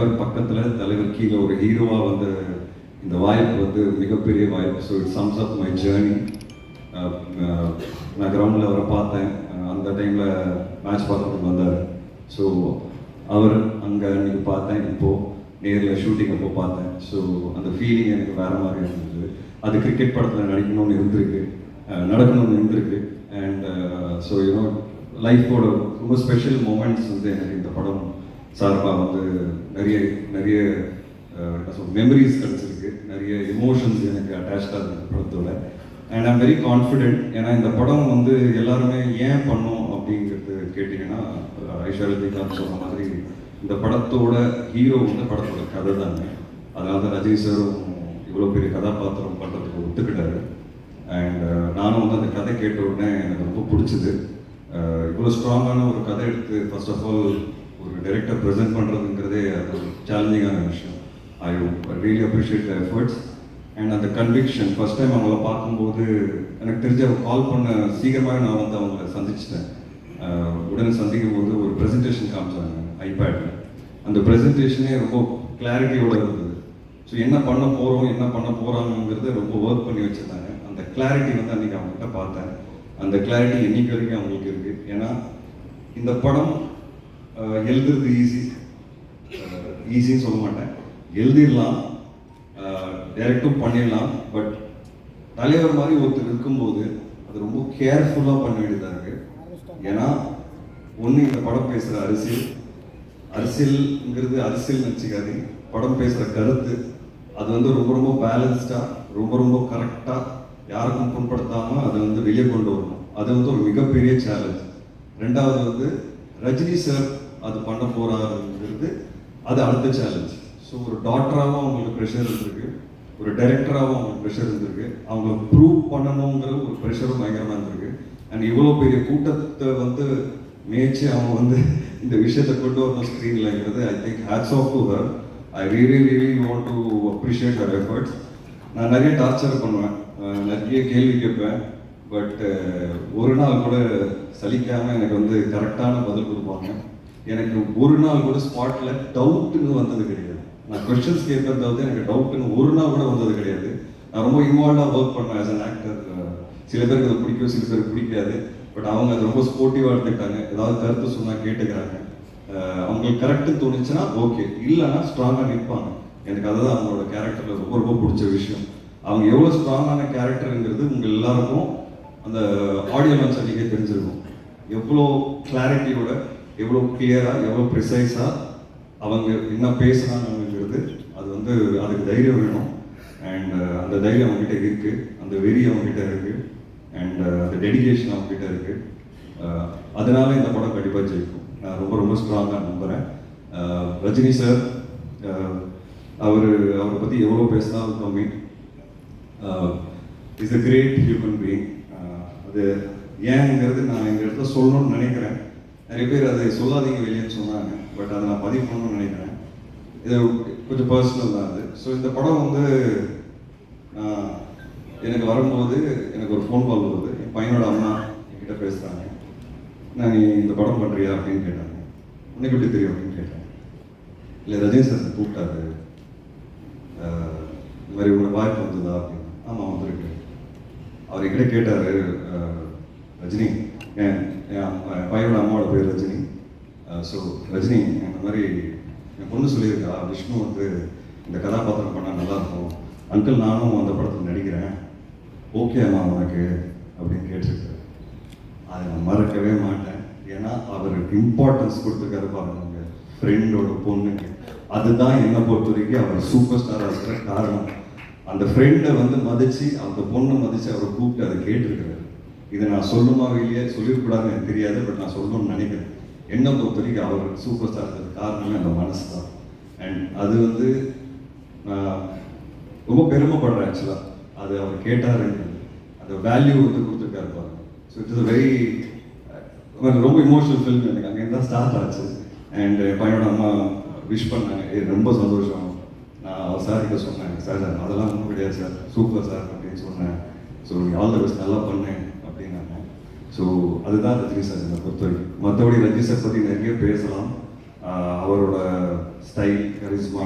அவர் பக்கத்தில் தலைவர் கீழே ஒரு ஹீரோவாக வந்த இந்த வாய்ப்பு வந்து மிகப்பெரிய வாய்ப்பு. So it sums up my journey நான் கிரவுண்டில் அவரை பார்த்தேன். Uh, அந்த டைமில் மேட்ச் பார்க்கறதுக்கு வந்தார். ஸோ அவர் அங்கே அன்றைக்கி பார்த்தேன். இப்போது நேரில் ஷூட்டிங் அப்போ பார்த்தேன். ஸோ அந்த ஃபீலிங் எனக்கு வேறு மாதிரி இருந்தது. அது கிரிக்கெட் படத்தில் நடிக்கணும்னு இருந்திருக்கு. Uh, நடக்கணும்னு இருந்திருக்கு. அண்ட் ஸோ யூனோ லைஃபோட ரொம்ப ஸ்பெஷல் மூமெண்ட்ஸ் வந்து எனக்கு இந்த படம் சார்பாக வந்து நிறைய நிறைய மெமரிஸ் கிடச்சிருக்கு. நிறைய எமோஷன்ஸ் எனக்கு அட்டாச்சாக இருந்தது படத்தோட. அண்ட் ஐம் வெரி கான்ஃபிடென்ட் ஏன்னா இந்த படம் வந்து எல்லாருமே ஏன் பண்ணோம் அப்படிங்கிறது கேட்டிங்கன்னா ஐஸ்வர்யா ரஜினிகாந்த் சொன்ன மாதிரி இந்த படத்தோட ஹீரோ வந்து படத்தோட கதை தாங்க அதனால தான் ரஜினி சாரும் இவ்வளோ பெரிய கதாபாத்திரம் பண்ணுறதுக்கு ஒத்துக்கிட்டாரு. அண்ட் நானும் வந்து அந்த கதை கேட்ட உடனே எனக்கு ரொம்ப பிடிச்சது. இவ்வளோ ஸ்ட்ராங்கான ஒரு கதை எடுத்து ஃபர்ஸ்ட் ஆஃப் ஆல் ஒரு டைரக்டர் ப்ரெசென்ட் பண்ணுறதுங்கிறதே அது ஒரு சேலஞ்சிங்கான விஷயம். I really appreciate the efforts and அந்த கன்விக்ஷன் ஃபர்ஸ்ட் டைம் அவங்கள பார்க்கும்போது எனக்கு தெரிஞ்ச அவங்க கால் பண்ண சீக்கிரமாக நான் வந்து அவங்கள சந்திச்சிட்டேன். உடனே சந்திக்கும் போது ஒரு ப்ரெசன்டேஷன் காமிச்சாங்க ஐபேடில் அந்த ப்ரெசன்டேஷனே ரொம்ப கிளாரிட்டியோட இருந்தது. ஸோ என்ன பண்ண போகிறோம் என்ன பண்ண போகிறாங்கிறத ரொம்ப ஒர்க் பண்ணி வச்சுருந்தாங்க. அந்த கிளாரிட்டி வந்து அன்றைக்கி அவங்ககிட்ட பார்த்தேன். அந்த கிளாரிட்டி என்றைக்கு வரைக்கும் அவங்களுக்கு இருக்குது ஏன்னா இந்த படம் எழுதுறது ஈஸி ஈஸின்னு சொல்ல மாட்டேன். எழுதிடலாம். டைரக்டும் பண்ணிடலாம். பட் தலைவர் மாதிரி ஒருத்தர் இருக்கும்போது அது ரொம்ப கேர்ஃபுல்லாக பண்ண வேண்டியதாக இருக்குது ஏன்னா ஒன்று இந்த படம் பேசுகிற அரசியல். அரசியல்ங்கிறது அரசியல் நினச்சிக்காதீங்க. படம் பேசுகிற கருத்து. அது வந்து ரொம்ப ரொம்ப பேலன்ஸ்டாக ரொம்ப ரொம்ப கரெக்டாக யாருக்கும் புண்படுத்தாமல் அதை வந்து வெளியே கொண்டு வரணும். அது வந்து ஒரு மிகப்பெரிய சேலஞ்ச் ரெண்டாவது வந்து ரஜினி சார் அது பண்ண போறாருங்கிறது அது அடுத்த சேலஞ்ச் ஸோ ஒரு டாக்டராகவும் அவங்களுக்கு ப்ரெஷர் இருந்திருக்கு. ஒரு டைரக்டராகவும் அவங்களுக்கு ப்ரெஷர் இருந்திருக்கு. அவங்க ப்ரூவ் பண்ணணுங்கிற ஒரு ப்ரெஷரும் பயங்கரமாக இருந்திருக்கு. அண்ட் இவ்வளோ பெரிய கூட்டத்தை வந்து மேய்ச்சி அவங்க வந்து இந்த விஷயத்தை கொண்டு வரணும் ஸ்க்ரீன்லங்கிறது I think hats off to her I really really want to appreciate her efforts நான் நிறைய டார்ச்சர் பண்ணுவேன். நிறைய கேள்வி கேட்பேன். பட் ஒரு நாள் கூட சலிக்காமல் எனக்கு வந்து கரெக்டான பதில் கொடுப்பாங்க. எனக்கு ஒரு நாள் கூட ஸ்பாட்ல டவுட்டுன்னு வந்தது கிடையாது. நான் கொஸ்டின்ஸ் கேட்கறது வந்து எனக்கு டவுட்டுன்னு ஒரு நாள் கூட வந்தது கிடையாது. நான் ரொம்ப இன்வால்வாக ஒர்க் பண்ணேன் ஆஸ் அன் ஆக்டர் சில பேருக்கு அது பிடிக்கும் சில பேருக்கு பிடிக்காது. பட் அவங்க அது ரொம்ப ஸ்போர்ட்டிவாக எடுத்துக்கிட்டாங்க. ஏதாவது கருத்து சொன்னால் கேட்டுக்கிறாங்க. அவங்களுக்கு கரெக்டுன்னு தோணுச்சுன்னா ஓகே இல்லைன்னா ஸ்ட்ராங்காக நிற்பாங்க எனக்கு அதுதான் அவங்களோட கேரக்டரில் ரொம்ப ரொம்ப பிடிச்ச விஷயம். அவங்க எவ்வளோ ஸ்ட்ராங்கான கேரக்டருங்கிறது உங்கள் எல்லாருக்கும் அந்த ஆடியோ லான்ச் அன்றைக்கே தெரிஞ்சிருக்கும். எவ்வளோ கிளாரிட்டியோட எவ்வளோ கிளியராக எவ்வளோ ப்ரிசைஸாக அவங்க என்ன பேசுகிறாங்கிறது அது வந்து அதுக்கு தைரியம் வேணும். அண்ட் uh, அந்த தைரியம் அவங்ககிட்ட இருக்குது அந்த வெறி அவங்ககிட்ட இருக்குது அண்ட் uh, அந்த டெடிகேஷன் அவங்ககிட்ட இருக்குது uh, அதனால இந்த படம் கண்டிப்பாக ஜெயிக்கும். நான் ரொம்ப ரொம்ப ஸ்ட்ராங்காக நம்புகிறேன் ரஜினி சார் அவர் அவரை பற்றி எவ்வளோ பேசினாலும் கம்மி is a great human being அது ஏங்கிறது நான் எங்கள் இடத்துல சொல்லணும்னு நினைக்கிறேன். நிறைய பேர் அதை சொல்லாதீங்க வெளியேன்னு சொன்னாங்க. பட் அதை நான் பதிவு பண்ணணும்னு நினைக்கிறேன். இது கொஞ்சம் பர்சனல் தான் அது. ஸோ இந்த படம் வந்து எனக்கு வரும்போது எனக்கு ஒரு ஃபோன் கால் வருது. என் பையனோட அம்மா என்கிட்ட பேசுகிறாங்க நான் நீ இந்த படம் பண்ணுறியா அப்படின்னு கேட்டாங்க. உனக்கு எப்படி தெரியும் அப்படின்னு கேட்டேன் இல்லை ரஜினி சார் கூப்பிட்டாரு. இந்த மாதிரி உங்களை வாய்ப்பு வந்ததா? அப்படின்னு. ஆமாம் வந்திருக்கு. அவர் என்கிட்ட கேட்டார் ரஜினி ஏன் பையனோட அம்மாவோட பேர் ரஜினி. Uh, ஸோ ரஜினி அந்த மாதிரி என் பொண்ணு சொல்லியிருக்கா விஷ்ணு வந்து இந்த கதாபாத்திரம் பண்ணால் நல்லாயிருக்கும். அங்கிள் நானும் அந்த படத்தில் நடிக்கிறேன். ஓகே அம்மா உனக்கு அப்படின்னு கேட்டிருக்காரு. அதை நான் மறக்கவே மாட்டேன். ஏன்னா அவருக்கு இம்பார்ட்டன்ஸ் கொடுத்துருக்காரு பாருங்க ஃப்ரெண்டோட பொண்ணுக்கு. அதுதான் என்னை பொறுத்த வரைக்கும் அவர் சூப்பர் ஸ்டாராக இருக்கிற காரணம். அந்த ஃப்ரெண்டை வந்து மதித்து அந்த பொண்ணை மதித்து அவரை கூப்பிட்டு அதை கேட்டிருக்கிறாரு இதை நான் சொல்லுமா இல்லையே சொல்லியிருக்கூடாதுன்னு எனக்கு தெரியாது பட் நான் சொல்லணும்னு நினைக்கிறேன். என்னை பொறுத்த வரைக்கும் அவர் சூப்பர் ஸ்டார் இருக்கிறது காரணமே அந்த மனசு தான் அண்ட் அது வந்து நான் ரொம்ப பெருமைப்படுறேன் ஆக்சுவலாக அது அவர் கேட்டார். அந்த வேல்யூ வந்து கொடுத்துருக்காரு பாருங்க. ஸோ இட்ஸ் அ வெரி ரொம்ப இமோஷனல் ஃபில்ம் எனக்கு அங்கே தான் ஸ்டார்ட் ஆச்சு அண்ட் பையனோட அம்மா விஷ் பண்ணாங்க. ஏ ரொம்ப சந்தோஷம். நான் அவர் சார் கிட்ட சொன்னேன். சார் அதெல்லாம் ஒன்றும் கிடையாது சார் சூப்பர் சார் அப்படின்னு சொன்னேன். ஸோ ஆல் த பெஸ்ட் நல்லா பண்ணேன் ஸோ அதுதான் ரஜினி சார் என்னை பொறுத்த வரைக்கும் மற்றபடி ரஜினி சார் பற்றி நிறைய பேசலாம். அவரோட ஸ்டைல் கரிஸ்மா